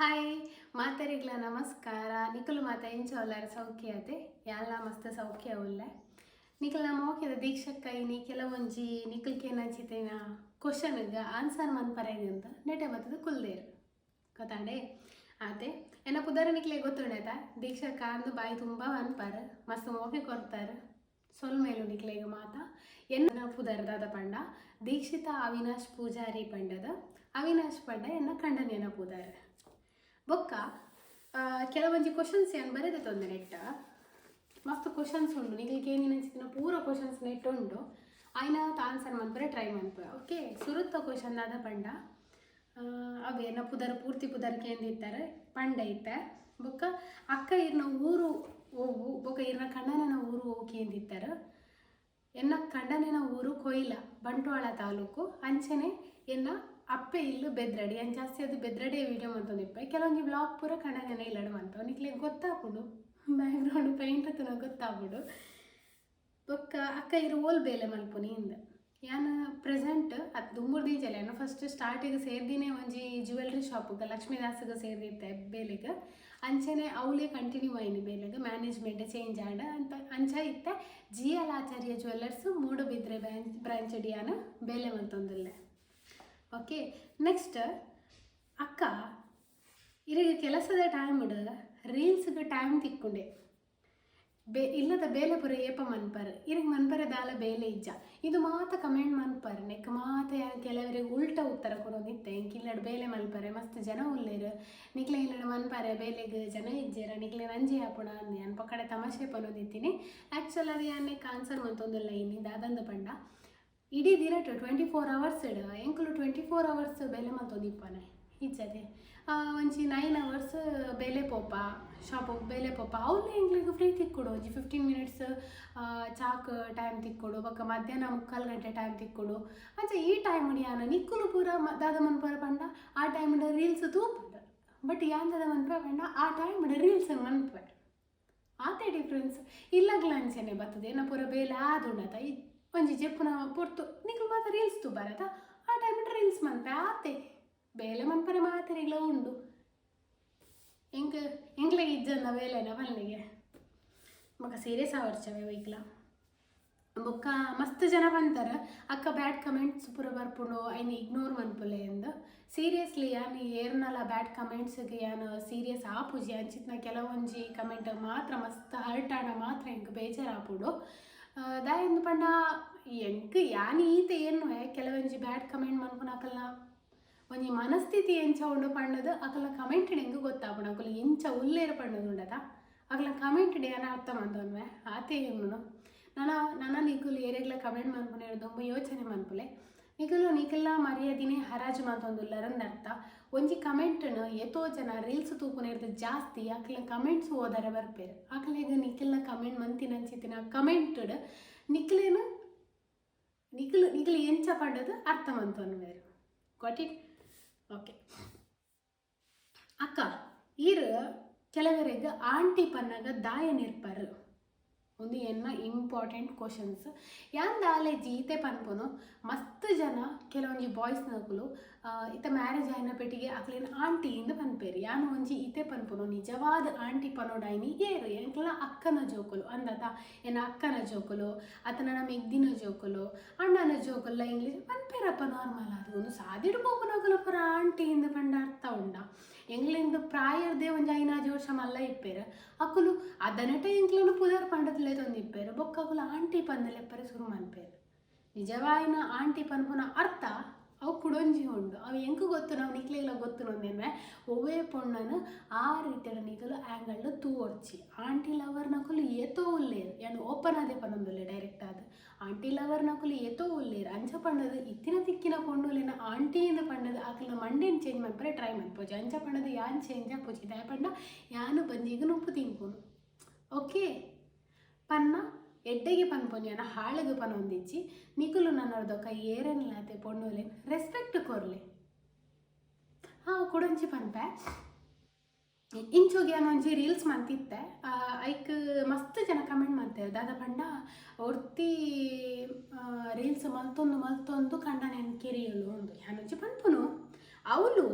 Hi ಮಾತರಿಗ್ಲ ನಮಸ್ಕಾರ. ನಿಖಲು ಮಾತ ಎಂಚವಲ್ಲಾರ ಸೌಖ್ಯ ಅತೆ ಯಾಲ ಮಸ್ತ್ ಸೌಖ್ಯ ಉಲ್ಲೆ? ನಿಖಲ್, ನಮ್ಮ ಓಕೆದ ದೀಕ್ಷಕ್ಕೈ ನೀ ಕೆಲವೊಂಜಿ ನಿಖಲ್ಗೆ ಏನಂಚಿತೇನ? ಕ್ವಶನ್ಗೆ ಆನ್ಸರ್ ಮನ್ಪರೇದು ಅಂತ ನೆಟೆ ಬತ್ತದ ಕುಲ್ದೇರು. ಗೊತ್ತಾಂಡೆ? ಆತೆ, ಎನ್ನ ಪುದರ ನಿಕ್ಲೆ ಗೊತ್ತುಂಡಾಯ್ತಾ ದೀಕ್ಷಕ್ಕ ಅಂದು ಬಾಯಿ ತುಂಬ ಅನ್ಪಾರ, ಮಸ್ತ್ ಮೋಕೆ ಕೊರ್ತಾರ. ಸೊಲ್ ಮೇಲು ನಿಕ್ಲೆಗೆ ಮಾತ, ಎನ್ನ ಪುದರ್ ದಾದ ಪಂಡ, ದೀಕ್ಷಿತ ಅವಿನಾಶ್ ಪೂಜಾರಿ ಪಂಡದ. ಅವಿನಾಶ್ ಪಂಡ ಎನ್ನ ಕಂಡ ನೆನಪುದಾರ ಬೊಕ್ಕ ಕೆಲವೊಂಜಿ ಕ್ವಶನ್ಸ್ ಏನು ಬರೆದ ತೊಂದರೆ ನೆಟ್ಟ ಮಸ್ತ್ ಕ್ವಶನ್ಸ್ ಉಂಡು ನಿಗಲಿಕ್ಕೆ ಏನೇನು ಅನ್ಸಿನ ಪೂರ ಕ್ವಶನ್ಸ್ ನೆಟ್ ಉಂಡು ಆಯ್ನ ಆನ್ಸರ್ ಮನ್ಪರೆ ಟ್ರೈ ಮನ್ಪುರ ಓಕೆ ಸುರುತ್ತ ಕ್ವಶನ್ ಆದ ಪಂಡ. ಅವು ಅವೇ ನ ಪುದರ್, ಪೂರ್ತಿ ಪುದರ್ ಕೇಂದಿತ್ತಾರೆ ಪಂಡ ಐತೆ ಬೊಕ್ಕ, ಅಕ್ಕ ಇರ್ನ ಊರು ಹೋಗು ಬೊಕ್ಕ ಇರ್ನ ಕಣ್ಣನ ಊರು ಹೋಗು ಕೇಂದಿತ್ತಾರೆ ಎನ್ನ ಕಂಡನಿನ ಊರು ಕೊಯ್ಲ, ಬಂಟ್ವಾಳ ತಾಲೂಕು, ಅಂಚನೆ ಎನ್ನ ಅಪ್ಪೆ ಇಲ್ಲು ಬೆದ್ರಡಿ ಅನ್ ಜಾಸ್ತಿ ಅದು ಬೆದ್ರಡಿಯ ವಿಡಿಯೋ ಮಂತೊಂದಿಪ್ಪೆ ಕೆಲವೊಂದು ಬ್ಲಾಗ್ ಪೂರ ಕಂಡನೆನ ಇಲ್ಲಡು ಮಂತ ನಿಕ್ಲೆ ಗೊತ್ತಾಗ್ಬಿಡು. ಬ್ಯಾಕ್ಗ್ರೌಂಡ್ ಪೇಂಟ್ ಅಂತ ಗೊತ್ತಾಗ್ಬಿಡು. ಬೊಕ್ಕ ಅಕ್ಕ ಇರು ಓಲ್ ಬೇಲೆ ಮಲ್ಪುನಿ ಇಂದ ಯಾನ ಪ್ರೆಸೆಂಟ್ ಅದು ದುಂಬುರ್ ದೀಜಲ್ಲ ಏನು ಫಸ್ಟ್ ಸ್ಟಾರ್ಟಿಗೆ ಸೇರ್ದಿನೇ ಒಂಜಿ ಜ್ಯುವೆಲ್ರಿ ಶಾಪಿಗೆ ಲಕ್ಷ್ಮೀದಾಸಗೆ ಸೇರಿದ್ದೆ ಬೇಲೆಗೆ. ಅಂಚೆನೆ ಅವಳೇ ಕಂಟಿನ್ಯೂ ಆಯ್ನಿ ಬೇಲೆಗೆ. ಮ್ಯಾನೇಜ್ಮೆಂಟ್ ಚೇಂಜ್ ಆಡ ಅಂತ ಅಂಚ ಇತ್ತೆ. G L Acharya jewellers Moodbidri branch branch ಡಿಯಾನ ಬೇಲೆ ಮಂತೊಂದಿಲ್ಲೆ ಓಕೆ ನೆಕ್ಸ್ಟ್ ಅಕ್ಕ ಇರಿಗೆ ಕೆಲಸದ ಟೈಮ್ ರೀಲ್ಸ್ಗೆ ಟೈಮ್ ತಿಕ್ಕೊಂಡೆ. ಬೇ, ಇಲ್ಲದ ಬೇಲೆ ಪುರ ಏಪ ಮನ್ಪರ್. ಇರಿಗೆ ಮನ್ಪರ ದಾಲ ಬೇಲೆ ಇಜ್ಜ. ಇದು ಮಾತ ಕಮೆಂಟ್ ಮನ್ಪರ್. ನೆಕ್ ಮಾತ ಕೆಲವರಿಗೆ ಉಲ್ಟ ಉತ್ತರ ಕೊಡೋದಿತ್ತೆ. ಇಲ್ಲಡ್ ಬೇಲೆ ಮಲ್ಪರೆ ಮಸ್ತ್ ಜನ ಉಲ್ಲೇರು. ನಿಕ್ಲೆ ಇಲ್ಲಡ ಮನ್ಪರೆ, ಬೇಲೆಗೆ ಜನ ಇಜ್ಜೇರ. ನಿಕ್ಲೆ ರಂಜಿ ಹಾಪುಣ ಅಂದ್ ಅನ್ಪ ಕಡೆ ತಮಾಷೆ ಪನೋದಿತ್ತೀನಿ. ಆ್ಯಕ್ಚುಲ್ ಅದು ಯಾನೆ ಆನ್ಸರ್ ಮಂತೊಂದುಲ್ಲ ಇನ್ನಿ ದಾದಂದ ಪಂಡ. ಇಡೀ ದಿನ ಟ್ವೆಂಟಿ ಫೋರ್ ಅವರ್ಸ್ ಇಡ. ಎಂಕಲು ಟ್ವೆಂಟಿ ಫೋರ್ ಅವರ್ಸ್ ಬೆಲೆ ಮಂತೊಂದಿಪ್ಪನೆ ಇಜ್ಜದೆ ಆ, ಒಂಜಿ ನೈನ್ ಅವರ್ಸ್ ಬೇಲೆ ಪೋಪ ಶಾಪ್ ಬೇಲೆ ಪೋಪ. ಅವ್ಲೆ ಎಂಗ್ಳಿಗೆ ಫ್ರೀ ತಿಕ್ಕೊಡು. ಒಂಜಿ ಫಿಫ್ಟೀನ್ ಮಿನಿಟ್ಸ್ ಚಾಕ್ ಟೈಮ್ ತಿಕ್ಕೊಡು. ಬೊಕ್ಕ ಮಧ್ಯಾಹ್ನ ಮುಕ್ಕಾಲು ಗಂಟೆ ಟೈಮ್ ತಿಕ್ಕೊಡು. ಅಂಚ ಈ ಟೈಮ್ ಯಾನ? ನಿಕ್ಕುಲು ಪೂರ ದಾದ ಮನ್ಪರ ಪಂಡ. ಆ ಟೈಮ್ ರೀಲ್ಸ್ ತೂಪುಂಡ ಬಟ್ ಯಾನ್ ದಾದ ಮನ್ಪ ಪಂಡ ಆ ಟೈಮ್ ರೀಲ್ಸ್ ಮನ್ಪ ಆತೆ ಡಿಫ್ರೆನ್ಸ್ ಇಲ್ಲಗ್ಲ ಅಂಚನೆ ಬರ್ತದೆ. ಏನ ಪೂರ ಬೇಲೆ ಆದುಂಡತ ಒಂಜಿ ಜೆಪ್ಪುನ ಪೊರ್ತು ನಿಕ್ಲು ಮಾತ ರೀಲ್ಸ್ ಬರತ ಆ ಟೈಮ್ ರೀಲ್ಸ್ ಮನ್ಪೆ ಆತೆ. ಬೇಲೆ ಮನ್ಪರೆ ಮಾತೆರೆಗ್ಲ ಉಂಡು. ಎಂಕ್ ಎಂಕ್ಲೆ ಇಜ್ಜಂದ ಬೇಲೆನ ಬಲ್ಲಿಗೆ ಮಗ ಸೀರಿಯಸ್ ಆವರ್ಚವೆ ವೈಕ್ಲ ಬೊಕ್ಕ ಮಸ್ತ್ ಜನ ಬಂತಾರ. ಅಕ್ಕ ಬ್ಯಾಡ್ ಕಮೆಂಟ್ಸ್ ಪುರ ಬರ್ಪುಂಡು, ಐನ್ ಇಗ್ನೋರ್ ಮನ್ಪುಲೆ ಎಂದ. ಸೀರಿಯಸ್ಲಿ ಯಾನ್ ಏರ್ನಲ ಬ್ಯಾಡ್ ಕಮೆಂಟ್ಸ್ಗೆ ಯಾನ್ ಸೀರಿಯಸ್ ಆಪುಜಿ ಅಂಚಿತ್ನ ಕೆಲವೊಂಜಿ ಕಮೆಂಟ್ ಮಾತ್ರ ಮಸ್ತ್ ಹರ್ಟ್ ಆಡ ಮಾತ್ರ ಎಂಕ್ ಬೇಜಾರ್ ಆಪುಡು. ದಾ ಎಂದು ಪಂಡ ಎಂಕ್ ಯಾನ್ ಈತ ಏನು? ಕೆಲವೊಂಜಿ ಬ್ಯಾಡ್ ಕಮೆಂಟ್ ಮನ್ಪುನ ಅಕಲ್ನ. ಒಂಜಿ ಮನಸ್ಥಿತಿ ಎಂಚ ಉಂಡು ಪಂಡದು ಅಕಲ ಕಮೆಂಟ್ ಎಂಗ್ ಗೊತ್ತಾಪುಂಡು ಅಕುಲು. ಎಂಚ ಉಲ್ಲೇರ ಪಂಡದು ಉಂಡದ. ಅಕಲ ಕಮೆಂಟ್ ಏನ ಅರ್ಥ ಮಂತೊನ್ವೆ ಆತೆ ಏನು ನಾನು ನನ್ನ ನಿಕುಲು ಏರೆಗ್ಲ ಕಮೆಂಟ್ ಮನ್ಪುನೆ ತುಂಬ ಯೋಚನೆ ಮನ್ಪುಲೆ. ನಿಕುಲು ನಿಕಲ್ಲ ಮರ್ಯಾದಿನೇ ಹರಾಜು ಮಾತೊಂದುಲ್ಲರಂದ ಅರ್ಥ. ಒಂಜಿ ಕಮೆಂಟ್ನ ಎತೋ ಜನ ರೀಲ್ಸ್ ತೂಪುನೇರ್ದು ಜಾಸ್ತಿ ಅಕಲ ಕಮೆಂಟ್ಸ್ ಓದರ ಬರ್ಪೇರು. ಅಕಲೆಗ ನಿಖಿಲ್ನ ಕಮೆಂಟ್ ಮಂತಿನ ಅನ್ಸಿತಿನ ಕಮೆಂಟ್ಡ್ ನಿಖಿಲೇನು ನಿಖಿಲ್ ನಿಖಿಲ್ ಎಂಚ ಪಂಡದು ಅರ್ಥ ಮಂತೊನ್ವೇರು ಗಾಟ್ ಇಟ್ ಓಕೆ ಅಕ್ಕ ಈರ್ ಕೆಲವರಿಗೆ ಆಂಟಿ ಪನ್ನಾಗ ದಾಯ ನಿರ್ಪರ್ ಒಂದು ಎನ್ನ ಇಂಪಾರ್ಟೆಂಟ್ ಕ್ವಶನ್ಸ್ ಯಾಂದ ದಾಲೆ ಜೀತೆ ಪನ್ಪುನು ಮಸ್ತ್ ಜನ ಕೆಲವೊಂಜಿ ಬಾಯ್ಸ್ ನಕುಲು ಇತ ಮ್ಯಾರೇಜ್ ಆಯ್ನ ಪೆಟ್ಟಿಗೆ ಅಕ್ಲಿನ ಆಂಟಿ ಇಂದ ಪನ್ಪೇರಿ. ಯಾನು ಒಂಜಿ ಇತೆ ಪನ್ಪುನು ನಿಜವಾದ ಆಂಟಿ ಪನೋಡಾಯ್ನಿ ಏರು, ಎಂಕ್ಲ ಅಕ್ಕನ ಜೋಕುಲು, ಅಂದತ ಏನ ಅಕ್ಕನ ಜೋಕುಲು ಅತನ ಮೆಗ್ದಿನ ಜೋಕುಲು, ಅಣ್ಣನ ಜೋಕುಲ್ಲ ಇಂಗ್ಲೀಷ್ ಪನ್ಪೇರಪ್ಪ ನಾರ್ಮಲ್ ಅದು ಒಂದು ಸಾದಿಡು ಬೋಪನೋಕುಲ ಪುರ ಆಂಟಿ ಇಂದ ಪಂಡ ಅರ್ಥ ಉಂಡ. ಎಂಗ್ಲಿಂದ ಪ್ರಾಯರ್ದೇ ಒಂಜಿ ಐನಾಜು ವರ್ಷ ಮಲ್ಲ ಇಪ್ಪೇರು ಅಕ್ಕುಲು ಅದನಟ ಎಂಕ್ಲನು ಪುದರ್ ಪಂಡದಲ್ಲೇ ತಂದಿಪ್ಪೇರು ಬೊಕ್ಕ ಅಕುಲು ಆಂಟಿ ಪಂದಲೆಪ್ಪರೆ ಶುರು ಮನ್ಪೇರು ನಿಜವಾಯಿನ ಆಂಟಿ ಪನ್ಪುನ ಅರ್ಥ ಅವು ಕುಡೊಂಜಿ ಉಂಡು ಅವು ಎಂಕು ಗೊತ್ತು ನಾವು ನಿಕ್ಲೆಲ್ಲ ಗೊತ್ತು ನೊಂದೇನ್ವೆ ಒವ್ವೇ ಪೊಣ್ಣನು ಆ ರೀತಿಯ ನಿಕಲು ಆ್ಯಂಗಲ್ ತೂವರ್ಚಿ ಆಂಟಿ ಲವರ್ ನಕುಲು ಏತೋ ಉಲ್ಲೇರು ಏನು ಓಪನ್ ಆದೇ ಪನ್ನೊಂದುಲ್ಲೆ ಡೈರೆಕ್ಟ್ ಆದ ಆಂಟಿ ಲವರ್ ನಕುಲು ಏತೋ ಉಲ್ಲೇರು ಅಂಚ ಪಂಡದು ಇತ್ತಿನ ತಿಕ್ಕಿನ ಪೊಂಡುಲಿನ ಆಂಟಿಯಿಂದ ಪಂಡದು ಆಕಲ ಮಂಡೇನ್ ಚೇಂಜ್ ಮನ್ಪರೆ ಟ್ರೈ ಮನ್ಪೋಜಿ ಅಂಚ ಪಂಡದು ಯಾನ್ ಚೇಂಜ್ ಆಪೋಜಿ ದಯ ಪಂಡ ಯಾನು ಬಂಜಿಗ ನುಪ್ಪು ತಿನ್ಪುನು ಓಕೆ ಪನ್ನ ಎಡ್ಡೆಗೆ ಪನ್ಪೊಂಜನ ಹಾಳೆಗೆ ಪನೊಂದಿಚ್ಚಿ ನಿಕುಲು ನನ್ನರ್ದೊಕ್ಕ ಏರನ್ಲಾತೆ ಪೊಣ್ಣುಲೆ ರೆಸ್ಪೆಕ್ಟ್ ಕೊರ್ಲೆ. ಹಾ ಕೊಡೊಂಚಿ ಪನ್ಪೆ ಇಂಚೋಗಿ ಒಂಜಿ ರೀಲ್ಸ್ ಮಂತಿತ್ತೆ ಐಕ್ ಮಸ್ತ್ ಜನ ಕಮೆಂಟ್ ಮಾಡ್ತಾರೆ ದಾದ ಪಂಡ, ಒರ್ತಿ ರೀಲ್ಸ್ ಮಲ್ತೊಂದು ಮಲ್ತೊಂದು ಕಂಡ ನೆನ್ ಕೆರಿಯಲು ಒಂದು ಯಾನೊಂಜಿ ಪನ್ಪುನು ಅವಳು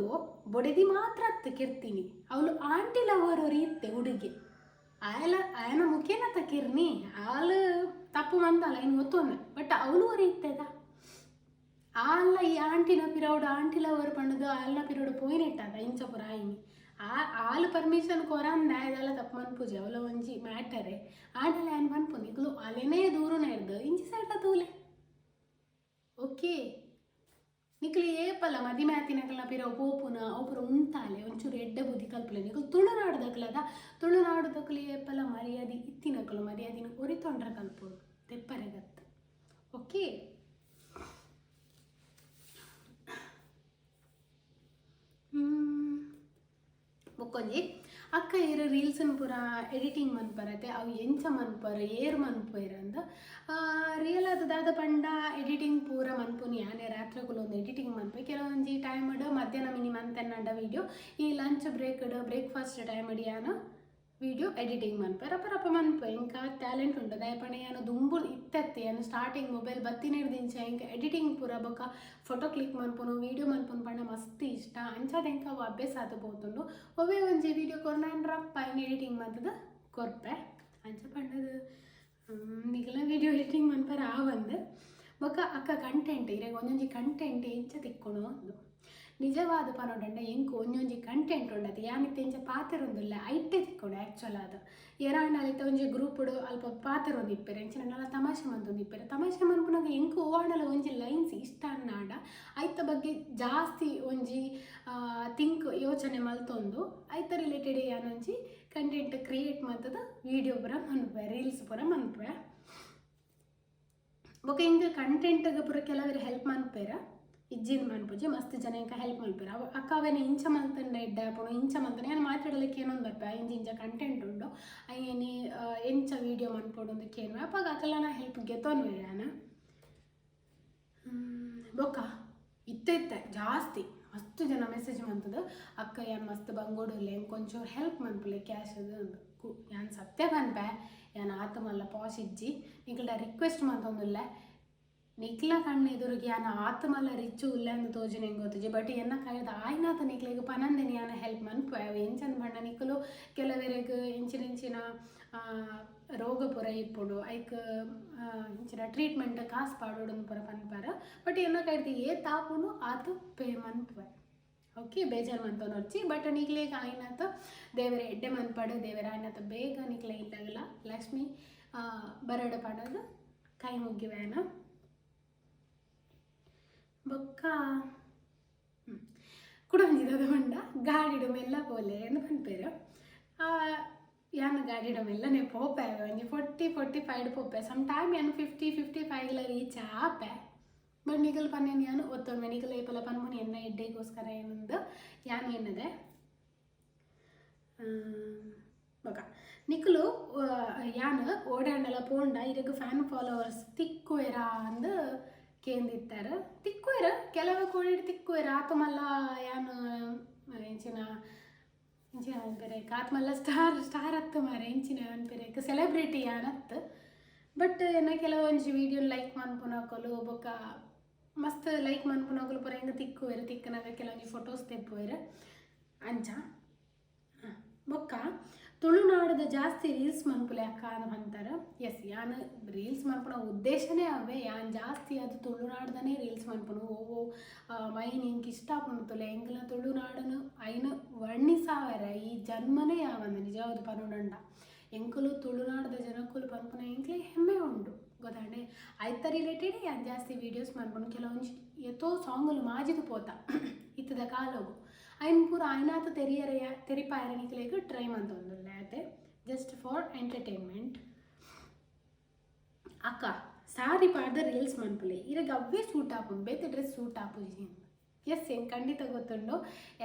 ಬೊಡೆದಿ ಮಾತ್ರ ಅತ್ತ ಕಿರ್ತೀನಿ. ಅವಳು ಆಂಟಿ ಲವರ್ ರೀತೆ ಹುಡುಗಿ ಆಯಲ, ಆಯನ ಮುಖೇನ ತಕಿರ್ನಿ ಆಳು ತಪ್ಪು ಮಂತಲ್ಲ ಇನ್ನು ಗೊತ್ತೊಂದು ಬಟ್ ಅವಳು ರೀತೆದ ಆಲ್ಲ ಈ ಆಂಟಿನ ಪಿರೌಡು ಆಂಟಿ ಲವರ್ ಪಂಡದು ಆಲ್ನ ಪಿರೌಡು ಪೋಯಿನಿಟ್ಟದ ಇಂಚ ಪುರ ಆ, ಆಲು ಪರ್ಮಿಷನ್ ಕೊರಂದ ಇದೆಲ್ಲ ತಪ್ಪು ಮನ್ಪುಜಿ ಅವಳ ಒಂಜಿ ಮ್ಯಾಟರೇ. ಆಡಲ್ಲ ಏನು ಮನ್ಪುಂದು ಇಗ್ಲು ಅಲೆನೇ ದೂರನೇ ಇರ್ದು ಇಂಚಿ ಸೈಡ್ಲ ತೂಲೆ. ಓಕೆ ನಿಕ್ಲಿ ಏಪಲ್ಲ ಮದಿಮೆ ಆತಿನಕಲ್ನ ಪಿರ ಪೋಪುನ ಒಬ್ಬರು ಉಂತಾಲೆ, ಒಂಚೂರು ಎಡ್ಡೆ ಬುದ್ಧಿ ಕಲ್ಪಲೆ. ನಿಕುಲು ತುಳುನಾಡುದಕ್ಲದ ತುಳುನಾಡುದಕ್ಲಿ ಏಪಲ್ಲ ಮರ್ಯಾದೆ ಇತ್ತಿನಕಲು ಮರ್ಯಾದಿನ ಒರಿತೊಂಡ್ರ ಕಲ್ಪೋಡು ತೆಪ್ಪರೆಗತ್ತ. ಓಕೆ ಬೊಕ್ಕೊಂಜಿ ಅಕ್ಕ, ಇರೋ ರೀಲ್ಸನ್ನು ಪೂರ ಎಡಿಟಿಂಗ್ ಮನ್ಪರತೆ ಅವು ಎಂಚ ಮನ್ಪರ ಏರ್ ಮನ್ಪೇರ ಅಂದ ರಿಯಲ್ ಆದ ದಾದ ಪಂಡ ಎಡಿಟಿಂಗ್ ಪೂರ ಮನ್ಪುನಿ ಯಾನೆ, ರಾತ್ರಿಗಳು ಒಂದು ಎಡಿಟಿಂಗ್ ಮನ್ಪೆ, ಕೆಲವೊಂದು ಟೈಮ್ ಮಧ್ಯಾಹ್ನ ಮಿನಿ ಮಂತೆನ್ನಡ ವೀಡಿಯೋ ಈ ಲಂಚ್ ಬ್ರೇಕ್ ಬ್ರೇಕ್ಫಾಸ್ಟ್ ಟೈಮ್ ಯಾನು. ವಿಡಿಯೋ ಎಡಿಟಿಂಗ್ ಮನ್ಪೆ ರಪ್ಪ ರಪ್ಪ ಮನ್ಪೆ ಇಂಕ ಟ್ಯಾಲೆಂಟ್ ಉಂಟು. ದಯಪಣ ಏನು ದುಂಬು ಇತ್ತತ್ತೆ. ಏನು ಸ್ಟಾರ್ಟಿಂಗ್ ಮೊಬೈಲ್ ಬತ್ತಿನಿಡ್ದಿಂಚ ಇಂಕ ಎಡಿಟಿಂಗ್ ಪೂರ ಬೊಕ ಫೋಟೋ ಕ್ಲಿಕ್ ಮನ್ಪುನು ವಿಡಿಯೋ ಮನ್ಪುನು ಪಂಡ ಮಸ್ತ್ ಇಷ್ಟ. ಅಂಚಾದ ಅವು ಅಭ್ಯಾಸ ಆತು ಬೋತುಂಡು. ಒವೆ ಒಂಜಿ ವಿಡಿಯೋ ಕೊರ್ನಾನ್ ರಪ್ಪ ಇನ್ನು ಎಡಿಟಿಂಗ್ ಮन्तದ ಕೊರ್ಪೆ. ಅಂಚ ಪಂಡದು ನಿಗಲ ವಿಡಿಯೋ ಎಡಿಟಿಂಗ್ ಮನ್ಪರ ಆ ಒಂದು. ಬೊಕ್ಕ ಅಕ್ಕ ಕಂಟೆಂಟ್ ಇರೆ ಒಂದೊಂಜಿ ಕಂಟೆಂಟ್ ಇಂಚ ತಿಕ್ಕೊಣು ಒಂದು ನಿಜವಾದ ಪನೋಡಂಡ ಎಂಕು ಒಂಜೊಂಜಿ ಕಂಟೆಂಟ್ ಉಂಡದು ಯಾನಿತ್ತೆ ಇಂಚ ಪಾತ್ರ ಒಂದುಲ್ಲ ಐಟೆ ತಿಕ್ಕೊಂಡು ಆ್ಯಕ್ಚುಲ್ ಅದು ಎರಾಂಡಲಿತ್ತ ಒಂಜಿ ಗ್ರೂಪುಡು ಅಲ್ಪ ಪಾತ್ರ ಇಪ್ಪೆರೆ. ಅಂಚಿನ ನಲ ತಮಾಷೆ ಮಂತೊಂದು ಇಪ್ಪೆರೆ. ತಮಾಷೆ ಮನ್ಪುನಾಗ ಎಂಕು ಓಣಲ ಒಂಜಿ ಲೈನ್ಸ್ ಇಷ್ಟ ಅನ್ನಾಡ. ಐತ ಬಗ್ಗೆ ಜಾಸ್ತಿ ಒಂಜಿ ಥಿಂಕ್ ಯೋಚನೆ ಮಲ್ತೊಂದು. ಐತ ರಿಲೇಟೆಡ್ ಏನೊಂಜಿ ಕಂಟೆಂಟ್ ಕ್ರಿಯೇಟ್ ಮಾಡ್ತದ ವಿಡಿಯೋ ಪುರ ಮನ್ಪೆ ರೀಲ್ಸ್ ಪುರ ಮನ್ಪೆ ಬೊಕ ಹಿಂಗೆ ಕಂಟೆಂಟ್ಗೆ ಪುರ ಕೆಲವರು ಹೆಲ್ಪ್ ಮನ್ಪೇರ ಇಜ್ಜಿನ ಮನ್ಪುಜಿ ಮಸ್ತ್ ಜನ ಇಂಕ ಹೆಲ್ಪ್ ಮಲ್ಪರ ಅವ ಅಕ್ಕ ಅವೇನ ಇಂಚ ಮಲ್ತಂಡ ಎಡ್ಡೆ ಆಪುಣು ಇಂಚ ಮಲ್ತನ ಏನು ಮಾತಾಡಲಿಕ್ಕೆ ಏನೊಂದು ಬರ್ಪೆ ಇಂಚ ಇಂಚ ಕಂಟೆಂಟ್ ಉಂಡು. ಅಯ್ಯನಿ ಎಂಚ ವಿಡಿಯೋ ಮನ್ಪೋಡು ಒಂದು ಕೇನು ಅಪ್ಪಾಗ ಅಕಲ್ಲ ನಾ ಹೆಲ್ಪ್ ಗೆತ್ತೋನು ಯಾನ ಬೊಕ್ಕ, ಇತ್ತ ಇತ್ತ, ಜಾಸ್ತಿ. ಮಸ್ತ್ ಜನ ಮೆಸೇಜ್ ಮಂತದ ಅಕ್ಕ ಏನು ಮಸ್ತ್ ಬಂಗೋಡಲ್ಲ ಹೆಂಗೆ ಕೊಂಚೂರು ಹೆಲ್ಪ್ ಮನ್ಪುಲೆ ಕ್ಯಾಶ್ ಅದು ಕು, ಯಾನ್ ಸತ್ಯ ಬನ್ಪೆ ಯಾನ್ ಆತ ಮಲ್ಲ ಪಾಸ್ ಇಜ್ಜಿ. ನಿಕ್ಲ ರಿಕ್ವೆಸ್ಟ್ ಮಂತೊಂದುಲ್ಲ. ನಿಕ್ಲ ಕಣ್ಣು ಎದುರಿಗೆ ಆನ ಆತ್ಮಲ್ಲ ರಿಚ್ಚು ಉಲ್ಲ ಅಂತ ತೋಜನೆ ಗೊತ್ತಿಜಿ? ಬಟ್ ಎನ್ನ ಕಾಯ್ದ ಆಯ್ನಾತ ಪನಂದಿನಿ ಆನ ಹೆಲ್ಪ್ ಮನ್ ಎಂಚನ್ ಬಣ್ಣ ನಿಕ್ಕಲು ಕೆಲವರಿಗೆ ಇಂಚಿನ ಇಂಚಿನ ರೋಗ ಪುರ ಇಪ್ಪುಡು. ಐಕ್ ಇಂಚಿನ ಟ್ರೀಟ್ಮೆಂಟ್ ಕಾಸು ಪಾಡೋಡನ್ನು ಪುರ ಪನ್ಪಾರ. ಬಟ್ ಎನ್ನ ಕಾಯ್ದು? ಏ ತಾಪುನು ಆತು ಪೇ ಮನ್ ಓಕೆ, ಬೇಜಾರು ಮಂತವ್ ನೋಡ್ಚಿ ಬಟ್ ನಿಕ್ಲೇಗ ಆಯ್ನಾತ ದೇವರ ಎಡ್ಡೆ ಮನ್ಪಾಡು, ದೇವರ ಆಯ್ನಾತ ಬೇಗ ನಿಕ್ಲೆ ಇದ್ದಾಗಲ್ಲ. ಲಕ್ಷ್ಮಿ ಬರಡ ಪಾಡೋದು ಕೈ ಮುಗಿವೇನ ಬೊಕ್ಕ? ಕುಡೊಂಜಿದ ಮಂಡ ಗಾಡಿಡು ಮೆಲ್ಲ ಪೋಲೆ ಎಂದು ಪನ್ಪೇರು ಯಾನು ಗಾಡಿಡ ಮೆಲ್ಲನೆ ಪೋಪೆ ಒಂಜಿ ಫೋರ್ಟಿ ಫೋರ್ಟಿ ಫೈವ್ ಪೋಪೆ. ಸಮ್ ಟೈಮ್ ಏನು ಫಿಫ್ಟಿ ಫಿಫ್ಟಿ ಫೈವ್ಲ ರೀಚ್ ಆಪೆ. ಬಟ್ ನಿಗಲ್ ಪನ್ನೇನು ಯಾನು ಒತ್ತೊಮ್ಮೆ, ನಿಗಲ್ ಏಪಲ ಪನ್ಮುನಿ ಎನ್ನ ಎಡ್ಡೆಗೋಸ್ಕರ ಏನಂದು ಯಾನು ಏನದೆ? ಬೊಕ. ನಿಕುಲು ಯಾನ್ ಓಡಾಂಡಲ ಪೋಂಡ, ಇರಗ ಫ್ಯಾನ್ ಫಾಲೋವರ್ಸ್ ತಿಕ್ಕುವೆರ ಅಂದು ಕೇಂದಿತ್ತಾರೆ ತಿಕ್ಕುವೆರ? ಕೆಲವು ಕೋಳಿಡ್ ತಿಕ್ಕುವೆರ? ಆತಮಲ್ಲ ಯಾನು ಇಂಚಿನ ಇಂಚಿನ ಅನ್ಪೆರೆ ಆತ್ ಮಲ್ಲ ಸ್ಟಾರ್ ಸ್ಟಾರ್ ಅತ್ತ ಮಾರೆ ಇಂಚಿನ ಅನ್ಪೆರೆ ಸೆಲೆಬ್ರಿಟಿ ಯಾನತ್. ಬಟ್ ಏನ ಕೆಲವೊಂಜಿ ವಿಡಿಯೋ ಲೈಕ್ ಮನ್ಪುನಕಲು ಬೊಕ ಮಸ್ತ್ ಲೈಕ್ ಮನ್ಪುನಕಲು ಪೂರ ಹೆಂಗೆ ತಿಕ್ಕುವೆರು? ತಿಕ್ಕನಾಗ ಕೆಲವೊಂಜಿ ಫೋಟೋಸ್ ತೆಪ್ಪುವೆರು? ಅಂಚ? ಬೊಕ್ಕ? ತುಳುನಾಡದ ಜಾಸ್ತಿ ರೀಲ್ಸ್ ಮನ್ಪುಲೆ ಅಕ್ಕ ಅಂತಾರೆ? ಎಸ್ ಯಾನ್ ರೀಲ್ಸ್ ಮನ್ಪುನ ಉದ್ದೇಶನೇ ಅವೇ ಯಾನ್ ಜಾಸ್ತಿ ಅದು ತುಳುನಾಡ್ದನೇ ರೀಲ್ಸ್ ಮನ್ಪುನು ಓವೋ ಮೈ ನಿಂಗೆ ಇಷ್ಟ ಪುಣ್ತುಲೆ ಎಂಕಲ ತುಳುನಾಡನು? ಐನ ವರ್ಣಿಸಾವರ. ಈ ಜನ್ಮನೇ ಯಾವಂದ? ನಿಜವಾದ ಪನುಡಂಡ ಎಂಕಲು ತುಳುನಾಡದ ಜನಕ್ಕಲು ಪನ್ಪುನ ಎಂಕ್ಲೆ ಹೆಮ್ಮೆ ಉಂಡು ಗೊತ್ತಾಂಡೆ ಐತ ರಿಲೇಟೆಡ್ ಯಾನ್ ಜಾಸ್ತಿ ವೀಡಿಯೋಸ್ ಮನ್ಪುಣು. ಕೆಲವೊಂದು ಎತ್ತೋ ಸಾಂಗಲು ಮಾಜಿದು ಪೋತ. ಇತ್ತದ ಕಾಲೋಗು. ಐನ್ ಪೂರ ಐನಾತ ತೆರಿಯರ ತೆರಿಪಾಯರನಿಕಲೇಗ ಟ್ರೈ ಮಂತೊಂದು ಅತೆ ಜಸ್ಟ್ ಫಾರ್ ಎಂಟರ್ಟೈನ್ಮೆಂಟ್ ಅಕ್ಕ, ಸಾರಿ ಪಾಡ್ದ ರೀಲ್ಸ್ ಮನ್ಪುಲೆ ಇರಗ ಅವೇ ಸೂಟ್ ಆಪುಂಡು ಬೇತೆ ಡ್ರೆಸ್ ಸೂಟ್ ಆಪುಜಿ ಎಸ್ ಏನು ಖಂಡಿತ ಗೊತ್ತುಂಡು.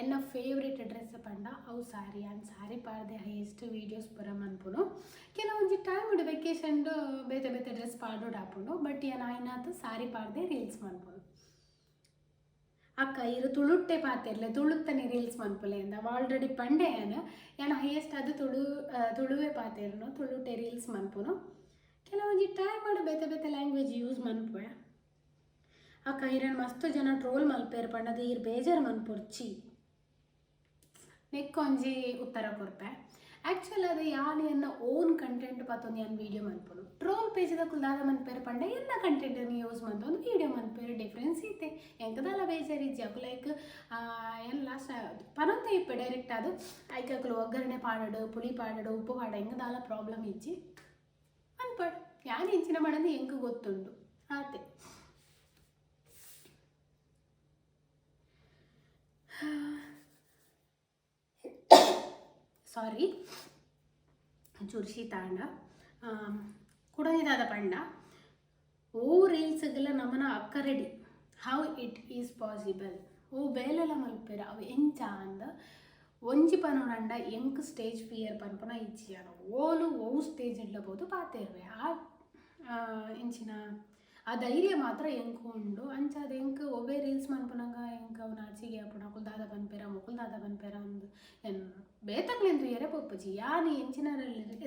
ಎನ್ನ ಫೇವ್ರೇಟ್ ಡ್ರೆಸ್ ಪಂಡ. ಅವು ಸಾರಿ ಆ್ಯಂಡ್ ಸಾರಿ ಪಾಡ್ದೆ ಹೈಯೆಸ್ಟ್ ವೀಡಿಯೋಸ್ ಪುರ ಮನ್ಪುನು ಕೆಲವೊಂಜಿ ಟೈಮ್ ಉಡು ವೆಕೇಶನ್ ಬೇತೆ ಬೇತೆ ಡ್ರೆಸ್ ಪಾಡೋಡು ಆಪುಂಡು ಬಟ್ ಏನು ಸಾರಿ ಪಾಡ್ದೆ ರೀಲ್ಸ್ ಮನ್ಪುನು ಅಕ್ಕ இரு ಪಾತೆರ್ಲೆ, ತುಳುತ್ತನೆ ರೀಲ್ಸ್ ಅಂದ. ஆல்ரெடி ಆಲ್ರೆಡಿ ಪಂಡೆ ஹையஸ்ட் ಯಾನ ಹೈಯೆಸ್ಟ್ ಅದು ತುಳು ತುಳುವೆ ಪಾತೆರ್ನು ತುಳುಟ್ಟೆ ರೀಲ್ಸ್ ಮನ್ಪುನು. ಕೆಲವೊಂಜಿ ಟ್ರೈ ಮಾಡು, ಬೇತೆ ಬೇತೆ ಲ್ಯಾಂಗ್ವೇಜ್ ಯೂಸ್ ಮನ್ಪುವೆ. ಅಕ್ಕ ಇರನ್ ಮಸ್ತ್ ಜನ ಟ್ರೋಲ್ ಮಲ್ಪೇರ್ ಪಂಡದು ಇರ್ ಬೇಜಾರು ಮನ್ಪುರ್ಚಿ ನೆಕ್ಕೊಂಜಿ ಉತ್ತರ ಕೊರ್ಪೆ ಆ್ಯಕ್ಚುಲ್ ಅದು ಯಾನ್ ಎನ್ನ ಓನ್ ಕಂಟೆಂಟ್ ಪತ್ತೊಂದು ಯಾನ್ ವೀಡಿಯೋ ಮನ್ಪುನು ಟ್ರೋಲ್ ಪೇಜ್ದ ಕುಲ್ದಾದ ಮನ್ಪೇರು ಪಂಡ ಎನ್ನ ಕಂಟೆಂಟ್ ಯೂಸ್ ಮಂತ ಒಂದು ವೀಡಿಯೋ ಮನ್ಪೇರು ಡಿಫ್ರೆನ್ಸ್ ಐತೆ. ಎಂಕದಲ್ಲ ಬೇಜಾರಿಜ್ಜಿ ಅಕು ಲೈಕ್ ಎಲ್ಲ ಪನೊಂತೆ ಇಪ್ಪೆ ಡೈರೆಕ್ಟ್ ಅದು. ಐಕಕ್ಕಲು ಒಗ್ಗರಣೆ ಪಾಡಡು, ಪುಳಿ ಪಾಡಡು, ಉಪ್ಪು ಪಾಡ ಎಂಕದಾಲ ಪ್ರಾಬ್ಲಮ್ ಇಜ್ಜಿ ಅನ್ಪಡ್ ಯಾನ್ ಇಂಚಿನ ಮಾಡಂದು ಎಂಕು ಗೊತ್ತುಂಡು ಆತೆ. ಸಾರಿ ಚೂರು ಶೀತ ಅಂಡ ಕುಡನಿದಾದ ಪಂಡ. ಓ, ರೀಲ್ಸ್ಗೆಲ್ಲ ನಮ್ಮನ ಅಕ್ಕರೆಡಿ. ಹೌ ಇಟ್ ಈಸ್ ಪಾಸಿಬಲ್ ಓ, ಬೇಲೆಲ್ಲ ಮಲ್ಪೇರ. ಅವು ಎಂಚ ಅಂದ. ಒಂಜಿ ಪನೋಡಂಡ ಎಂಕ್ ಸ್ಟೇಜ್ ಫಿಯರ್ ಪನ್ಪುನ ಇಚ್ಚಿಯಾನ ಓಲು, ಓ ಸ್ಟೇಜ್ ಇಡ್ಲಬೋದು ಪಾತೇರ್ವೆ. ಆ ಎಂಚಿನ ಆ ಧೈರ್ಯ ಮಾತ್ರ ಎಂಕು ಉಂಡು. ಅಂಚಾದ ಎಂಕ್ ಒಬ್ಬೇ ರೀಲ್ಸ್ ಮನ್ಪುನಗ ಎಂಕ್ ಅವು ಕುಲ್ದಾದ ಆಪುನ ಕುಲ್ ದಾದ ಬನ್ಪೇರ ಮುಕುಲ್ ದಾದ ಬನ್ಪೇರ ಅಂದು. ಏನು ಬೇತಕ್ಲೆಂದು ಎರೆ ಪೊಪ್ಪಜಿ, ಯಾನಿ ಎಂಚಿನ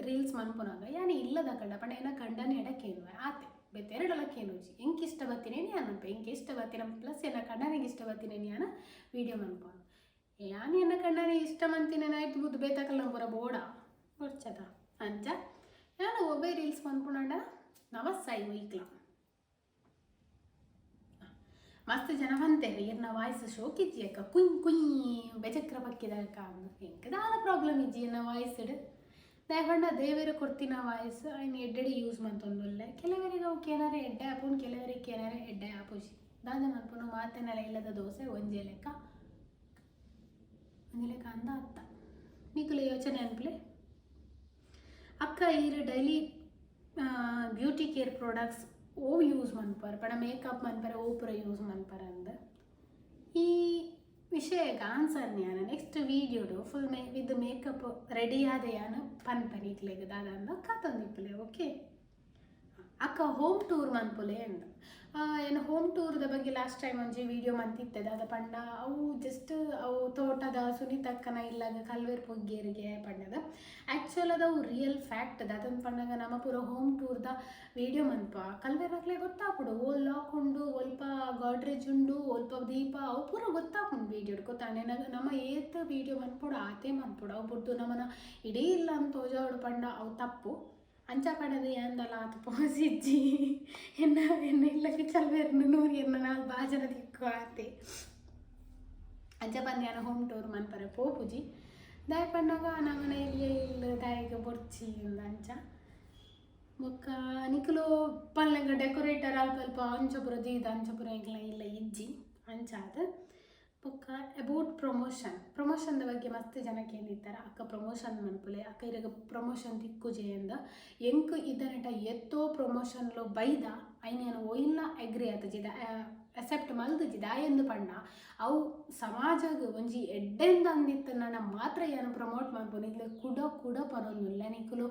ರೀಲ್ಸ್ ಮನ್ಪುನಾಗ, ಯಾನಿ ಇಲ್ಲದ ಕಂಡ ಪಣ ಏನ ಕಂಡನ ಎಡಕೇನುವೆ ಆತೆ ಬೆತ್ತೆರಡಲ ಕೇನುಜಿ ಎಂಕ್ ಇಷ್ಟ ಬತ್ತಿನೇನಿ ಅನಪ ಎಂಕ್ ಇಷ್ಟ ಬತ್ತಿನ ಪ್ಲಸ್ ಎಲ್ಲ ಕಂಡನಿಗೆ ಇಷ್ಟ ಬತ್ತಿನೇನಿ ಅನ ವಿಡಿಯೋ ಮನ್ಪೋನು ಯಾನಿ ಎನ್ನ ಕಂಡನೆ ಇಷ್ಟ ಮಂತಿನ ಆಯ್ತು ಬುದ್ದು ಬೇತಕಲ್ಲ ಪೂರ ಬೋಡ ಮುಚ್ಚದ ಅಂಚ ಯಾನು ಒಬ್ಬೇ ರೀಲ್ಸ್ ಮನ್ಪುನಾಂಡ, ನವಸ್ಸಾಯಿ ವೈಕ್ಲ ಮಸ್ತ್ ಜನ ಬಂತೇವೆ ಇರ್ನ ವಾಯ್ಸ್ ಶೋಕಿಜ್ಜಿ ಅಕ್ಕ ಕುಯ್ ಕುಯ್ ಬೆಚಕ್ರ ಬಕ್ಕಿದಕ್ಕ ಎಂಕದಾಲ ಪ್ರಾಬ್ಲಮ್ ಇಜ್ಜಿ ಎನ್ನ ವಾಯ್ಸ್ ಇಡ್ ದಯಪಂಡ ದೇವೇರು ಕೊಡ್ತಿನ ವಾಯ್ಸ್ ಐನ್ ಎಡ್ಡೆಡೆ ಯೂಸ್ ಮಂತೊಂದುಲ್ಲೆ. ಕೆಲವರಿಗೆ ಅವು ಕೇನಾರೆ ಎಡ್ಡೆ ಆಪುನ್ ಕೆಲವರಿಗೆ ಕೇನಾರೆ ಎಡ್ಡೆ ಆಪುಜಿ ದಾದ ಮನ್ಪುನು ಮಾತೇನಲ್ಲ ಇಲ್ಲದ ದೋಸೆ, ಒಂಜೆ ಲೆಕ್ಕ. ಒಂಜೆ ಲೆಕ್ಕ ಅಂದ ಅತ್ತ ನಿಕುಲು ಯೋಚನೆ ಅನ್ಪ್ಲೆ? ಅಕ್ಕ, ಈರು ಡೈಲಿ ಬ್ಯೂಟಿ ಕೇರ್ ಪ್ರಾಡಕ್ಟ್ಸ್ ಓ ಯೂಸ್ ಮನ್ಪರ್ ಪಡ ಮೇಕಪ್ ಮನ್ಪರ, ಓ ಪುರ ಯೂಸ್ ಮನ್ಪರ ಅಂದ. ಈ ವಿಷಯಕ್ಕೆ ಆನ್ಸರ್ ನ್ಯಾನ next ವೀಡಿಯೋಡು full me with makeup ready ಆದ ಯಾನ ಪನ್ಪರ್ ಈಗ್ಲೆಗ್ ದಾದ ಅಂದ ಕತ್ತೊಂದಿಪ್ಪಲೆ ಓಕೆ? ಅಕ್ಕ ಹೋಮ್ ಟೂರ್ ಮನ್ಪುಲೆ ಅಂದ. ಏನು ಹೋಮ್ ಟೂರ್ದ ಬಗ್ಗೆ ಲಾಸ್ಟ್ ಟೈಮ್ ಒಂಜಿ ವಿಡಿಯೋ ಮಂತಿತ್ತೆ ದಾದ ಪಂಡ ಅವು ಜಸ್ಟ್ ಅವು ತೋಟದ ಸುನಿತಕ್ಕನ ಇಲ್ಲಾಗ ಕಲ್ವೇರ್ ಪೊಗ್ಗೇರಿಗೆ ಪಂಡದ. ಆ್ಯಕ್ಚುಲ್ ಅದ ಅವು ರಿಯಲ್ ಫ್ಯಾಕ್ಟ್ ಅದ ಅದನ್ನು ಪಂಡಾಗ ನಮ್ಮ ಪೂರ ಹೋಮ್ ಟೂರ್ದ ವಿಡಿಯೋ ಮಂತ್ಪ. ಕಲ್ವೇರಾಗ್ಲೇ ಗೊತ್ತಾಪುಡು ಓಲ್ ಉಂಡು ಒಲ್ಪ ಗಾಡ್ರೇಜ್ ಉಂಡು ಒಲ್ಪ ದೀಪ, ಅವು ಪೂರ ಗೊತ್ತಾಪುಂಡು ವಿಡಿಯೋ ಗೊತ್ತಾನೆ ನಮ್ಮ ಏತ್ ವಿಡಿಯೋ ಮನ್ಪುಡು ಆತೇ ಮನ್ಪುಡು ಅವು ಬುಡ್ದು ಇಡೀ ಇಲ್ಲ ಅಂತ ತೋಜಾಡು ಪಂಡ, ಅವು ತಪ್ಪು. ಅಂಚ ಪಡದು ಎಂದಲ್ಲ ಆತು ಪೋಸಿಜ್ಜಿ ಎನ್ನ ಎನ್ನ ಇಲ್ಲಕ್ಕೆ ಚಲ್ವೇರ್ನು ನೂರಿ ಎನ್ನ ನಾಲ್ ಬಾಜನ ದಿಕ್ಕು ಆತೆ ಅಂಚ ಬಂದ್ಯಾನ ಹೋಮ್ ಟೂರ್ ಮನ್ಪರೆ ಪೋಪುಜಿ ದಾಯ ಪಂಡಾಗ ನಮ್ಮನ ಇಲ್ಲಿ ಇಲ್ಲ ದಾಯಿಗೆ ಬೊರ್ಚಿ ಇಂದ ಅಂಚ ಬೊಕ್ಕ ನಿಕುಲು ಪಲ್ಲೆಂಗ ಡೆಕೋರೇಟರ್ ಅಲ್ಪ ಅಲ್ಪ ಅಂಚಪುರ ದೀದ ಅಂಚಪುರ ಎಂಕ್ಲ ಇಲ್ಲ ಇಜ್ಜಿ ಅಂಚಾದ ಬೊಕ್ಕ ಅಬೌಟ್ ಪ್ರಮೋಷನ್ ಪ್ರಮೋಷನ್ದ ಬಗ್ಗೆ ಮಸ್ತ್ ಜನ ಕೇಳಿದ್ದಾರೆ ಅಕ್ಕ ಪ್ರಮೋಷನ್ ಮನ್ಪುಲೆ, ಅಕ್ಕ ಇರಾಗ ಪ್ರಮೋಷನ್ ದಿಕ್ಕುಜೆ ಅಂದ ಎಂಕ್ ಇದನಟ ಎತ್ತೋ ಪ್ರಮೋಷನ್ಲೋ ಬೈದ ಐನೇನು ಒಯ್ಲ ಅಗ್ರಿ ಆತಜಿದ ಅಕ್ಸೆಪ್ಟ್ ಮಲ್ದಜಿದ ಎಂದು ಪಂಡ ಅವು ಸಮಾಜಗ್ ಒಂಜಿ ಎಡ್ಡೆಂದ ಅಂದಿತ್ತು. ನನ್ನ ಮಾತ್ರ ಏನು ಪ್ರಮೋಟ್ ಮಾಡ್ಬೋದು. ಇಲ್ಲ ಕುಡ ಕುಡ ಪನೊಂದುಲ್ಲ ನಿಕ್ಕಲು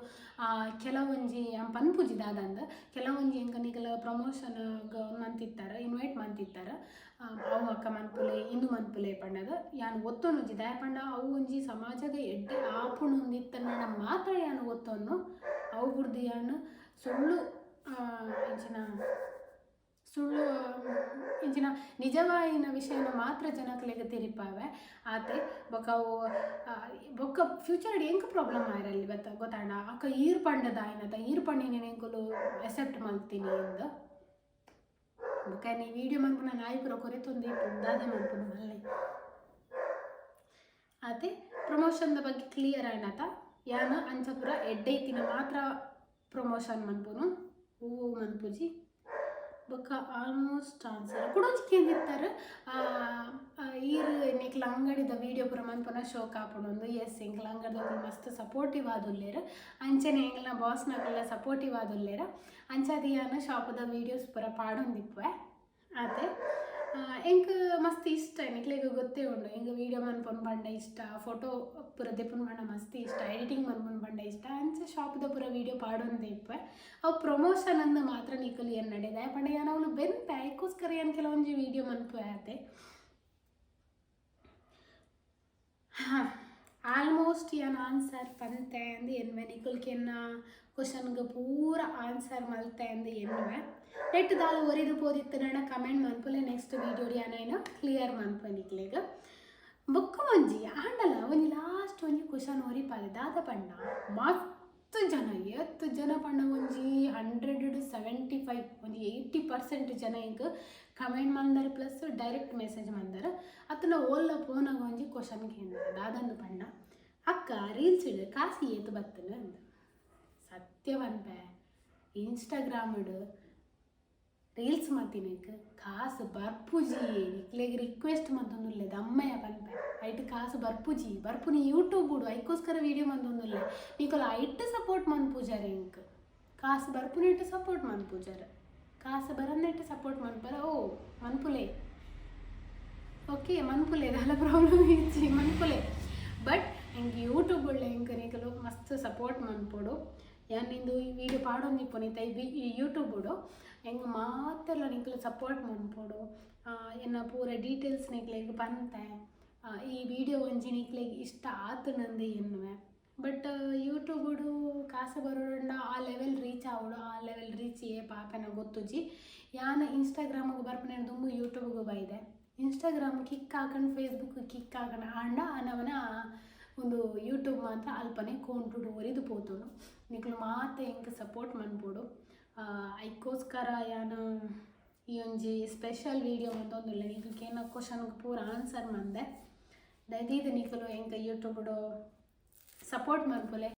ಕೆಲವೊಂಜಿ ಪನ್ಪುಜಿದಾದಂದ, ಕೆಲವೊಂಜಿ ಎಂಕ ನಿಗಲ ಪ್ರಮೋಷನ್ ಮಂತಿತ್ತಾರ ಇನ್ವೈಟ್ ಮಂತಿತ್ತಾರ ಅವು ಅಕ್ಕ ಮನ್ಪುಲೆ, ಇಂದು ಮನ್ಪುಲೆ ಪಂಡದ ಯಾನು ಒತ್ತೊನುಜಿ ಜಿದಾಯ ಪಂಡ ಅವು ಒಂಜಿ ಸಮಾಜದ ಎಡ್ಡೆ ಆಪುಣ ನನ್ನ ಮಾತ್ರ ಯಾನು ಒತ್ತೊಂದು ಅವು ಬುಡ್ದು ಯಾನು ಸುಳ್ಳು ಇಂಚಿನ ಸುಳ್ಳು ಇಂಚಿನ ನಿಜವಾಯಿನ ವಿಷಯನ ಮಾತ್ರ ಜನಕ್ಕೆ ತಿರಿಪಾವೆ. ಆತೆ, ಬೊಕ ಅವು ಬೊಕ್ಕ ಫ್ಯೂಚರ್ ಎಂಕ ಪ್ರಾಬ್ಲಮ್ ಆಯ್ರಲ್ಲಿ ಗೊತ್ತ ಗೊತ್ತಾಂಡ ಅಕ್ಕ ಈರ್ ಪಂಡದ ಆಯ್ನದ ಈರ್ ಪಂಡಿನ ಎಂಕುಲು ಎಸೆಪ್ಟ್ ಮಾಡ್ತೀನಿ ಎಂದು. ಬೊಕ್ಕ ನೀ ವಿಡಿಯೋ ಮನ್ಪುನ ನಾಯಿ ಪುರ ಕೊರೆತೊಂದು ದಾದ ಮನ್ಪುನ ಮಲ್ಲೆ. ಆತೆ ಪ್ರಮೋಷನ್ದ ಬಗ್ಗೆ ಕ್ಲಿಯರ್ ಆಯ್ನತ? ಯಾನ ಅಂಚಪುರ ಎಡ್ಡೈತಿನ ಮಾತ್ರ ಪ್ರಮೋಷನ್ ಮನ್ಪುನು? ಹೂವು ಮನ್ಪುಜಿ. ಬೊಕ್ಕ ಆಲ್ಮೋಸ್ಟ್ ಆನ್ಸರ್ ಕುಡೊಂಜಿ ಕೇಂದಿತ್ತಾರೆ ಈರ್ ನಿಕ್ಲ ಅಂಗಡಿದ ವಿಡಿಯೋ ಪೂರ ಮನ್ಪುನ ಶೋ ಕಾಪುಂಡು ಎಸ್ ಎಂಕ್ಲ ಅಂಗಡಿದ ಮಸ್ತ್ ಸಪೋರ್ಟಿವ್ ಆದುಲ್ಲೇರ್ ಅಂಚನೆ ಎಂಕ್ಲ ಬಾಸ್ನಕ್ಲೆಲ್ಲ ಸಪೋರ್ಟಿವ್ ಆದುಲ್ಲೇರ ಅಂಚಾದ ಯಾನ ಶಾಪದ ವೀಡಿಯೋಸ್ ಪೂರ ಪಾಡೊಂದಿಪ್ಪೆ ಆತೆ ಆ, ಎಂಕ್ ಮಸ್ತ್ ಇಷ್ಟ ನಿಕ್ಲೆಗ್ ಗೊತ್ತೇ ಉಂಡು ಎಂಕ್ ವಿಡಿಯೋ ಮನ್ಪೊನ್ ಪಂಡ ಇಷ್ಟ ಫೋಟೋ ಪೂರ ದೆಪ್ಪುನ್ ಪಂಡ ಮಸ್ತ್ ಇಷ್ಟ ಎಡಿಟಿಂಗ್ ಮನ್ಪೊನ್ ಪಂಡ ಇಷ್ಟ, ಅಂಚ ಶಾಪ್ದ ಪೂರ ವಿಡಿಯೋ ಪಾಡೊಂದೆ ಇಪ್ಪೆ. ಅವು ಪ್ರಮೋಷನ್ ಅನ್ನು ಮಾತ್ರ ನಿಕುಲು ಏನು ನಡೆದ ಪಂಡ ಯಾನ ಅವಳು ಬೆಂತ ಅದಕ್ಕೋಸ್ಕರ ಏನು ಕೆಲವೊಂದು ವಿಡಿಯೋ ಮನ್ಪು ಆತೆ. ಹಾಂ ಆಲ್ಮೋಸ್ಟ್ ಏನು ಆನ್ಸರ್ ಪಂತೆ ಅಂದು ಎನ್ವೆ. ನಿಕುಲ್ಕೆನ್ನ ಕ್ವಶನ್ಗೆ ಪೂರ ಆನ್ಸರ್ ಮಲ್ತೆ ಅಂದು ಎನ್ವೆ. ನೆಟ್ ದಾಲ ಒರಿದು ಪೋದಿತ್ತು ನಡ ಕಮೆಂಟ್ ಮನ್ಪುಲೆ ನೆಕ್ಸ್ಟ್ ವೀಡಿಯೋ ಯಾನೇನು ಕ್ಲಿಯರ್ ಮನ್ಪೊನಿಕ್ಲೆಗ್ ಬೊಕ್ಕ ಒಂಜಿ ಆಂಡಲ ಒಂಜಿ ಲಾಸ್ಟ್ ಒಂಜಿ ಕ್ವಶನ್ ಒರಿಪಾಲೆ ದಾದ ಪಂಡ ಮಸ್ತ್ ಜನ, ಎತ್ತು ಜನ ಪಂಡ ಒಂಜಿ ಹಂಡ್ರೆಡ್ ಸೆವೆಂಟಿ ಫೈವ್ ಒಂಜಿ ಏಯ್ಟಿ ಪರ್ಸೆಂಟ್ ಜನ ಈಗ ಕಮೆಂಟ್ ಮಂದರ್ ಪ್ಲಸ್ ಡೈರೆಕ್ಟ್ ಮೆಸೇಜ್ ಮಂದರ್. ಅತ್ತನ ಓಲ್ಲ ಫೋನಾಗ ಒಂಜಿ ಕ್ವಶನ್ ಕೇಂದ್ರ ದಾದಂದು ಪಂಡ ಅಕ್ಕ ರೀಲ್ಸ್ ಇಡು, ಕಾಸಿ ಏತು ಬತ್ತನ ಅಂದ. ಸತ್ಯವನ್ಪೆ ಇನ್ಸ್ಟಾಗ್ರಾಮಡ್ ರೀಲ್ಸ್ ಮತ್ತಿನಕ್ ಕಾಸು ಬರ್ಪುಜಿ. ನಿಕ್ಲೆಗ್ ರಿಕ್ವೆಸ್ಟ್ ಮಂತೊಂದುಲ್ಲೆ ದಮ್ಮಯ್ಯ ಪನ್ಪೆ ಐಟ್ ಕಾಸು ಬರ್ಪುಜಿ. ಬರ್ಪುನಿ ಯೂಟ್ಯೂಬ್ ಬಿಡು ಐಕೋಸ್ಕರ ವೀಡಿಯೋ ಮಂತೊಂದುಲ್ಲೆ ನಿಕಲ ಐಟ್ ಸಪೋರ್ಟ್ ಮನ್ಪೂಜಾರೆ ಇಂಕ್ ಕಾಸು ಬರ್ಪುನಿ ಇಟ್ಟು ಸಪೋರ್ಟ್ ಮನ್ಪೂಜಾರ ಕಾಸು ಬರನ್ನಿಟ್ಟು ಸಪೋರ್ಟ್ ಮನ್ಪರ ಓ, ಮನ್ಪುಲೆ. ಓಕೆ, ಮನ್ಪುಲೆ. ದಾಲ ಪ್ರಾಬ್ಲಮ್ ಇಚ್ಚಿ ಮನ್ಪುಲೆ. ಬಟ್ ಹಿಂಗೆ ಯೂಟ್ಯೂಬ್ ಒಳ್ಳೆ ಹಿಂಗೆ ನೀಕಲು, ಮಸ್ತ್ ಸಪೋರ್ಟ್ ಮನ್ಪೊಡು ಯಾನ್ ನಿಂದು ಈ ವಿಡಿಯೋ ಪಾಡೋನಿ ನಿಂತ ಈ ಯೂಟ್ಯೂಬ್ ಬಿಡು. ಹೆಂಗೆ ಮಾತೆಲ್ಲ ನಿಕ್ಲು ಸಪೋರ್ಟ್ ಮಾಡ್ಬೋಡು. ಎನ್ನ ಪೂರ ಡೀಟೇಲ್ಸ್ ನಿಕ್ಲೆಗ್ ಬಂತೆ. ಈ ವಿಡಿಯೋ ಒಂಜಿ ನಿಕ್ಲೆಗ್ ಇಷ್ಟ ಆತು ನಂದು ಎನ್ನುವೆ. ಬಟ್ ಯೂಟ್ಯೂಬುಡು ಕಾಸು ಬರೋಡ ಆ ಲೆವೆಲ್ ರೀಚ್ ಆವಡು ಆ ಲೆವೆಲ್ ರೀಚ್ ಏ ಪಾಪನ ಗೊತ್ತುಜಿ ಯಾನ ಇನ್ಸ್ಟಾಗ್ರಾಮಿಗೆ ಬರ್ಪನೆ ದುಂಬು ಯೂಟ್ಯೂಬ್ಗೆ ಬೈದೆ. ಇನ್ಸ್ಟಾಗ್ರಾಮ್ ಕಿಕ್ ಹಾಕೊಂಡು ಫೇಸ್ಬುಕ್ ಕಿಕ್ ಹಾಕೊಂಡು ಆಂಡ ನವನ ಒಂದು ಯೂಟ್ಯೂಬ್ ಮಾತ್ರ ಅಲ್ಪನೆ ಕೊಂಟುಡು ಒರಿದು ಪೋತುಂಡು ನಿಕ್ಲು ಮಾತ್ರ ಎಂಕ್ ಸಪೋರ್ಟ್ ಮನ್ಪೋಡು ಐಕೋಸ್ಕರ ಯಾನು ಈ ಒಂಜಿ ಸ್ಪೆಷಲ್ ವೀಡಿಯೋ ಮಂತೊಂದುಲ್ಲ ನಿಕ್ಲು ಏನ ಕ್ವಶನ್ಗೆ ಪೂರ ಆನ್ಸರ್ ಮಂದೆ ದಯದೀದು ನಿಕಲು ಎಂಕ ಯೂಟ್ಯೂಬ್ಡು ಸಪೋರ್ಟ್ ಮನ್ಪೊಲೆ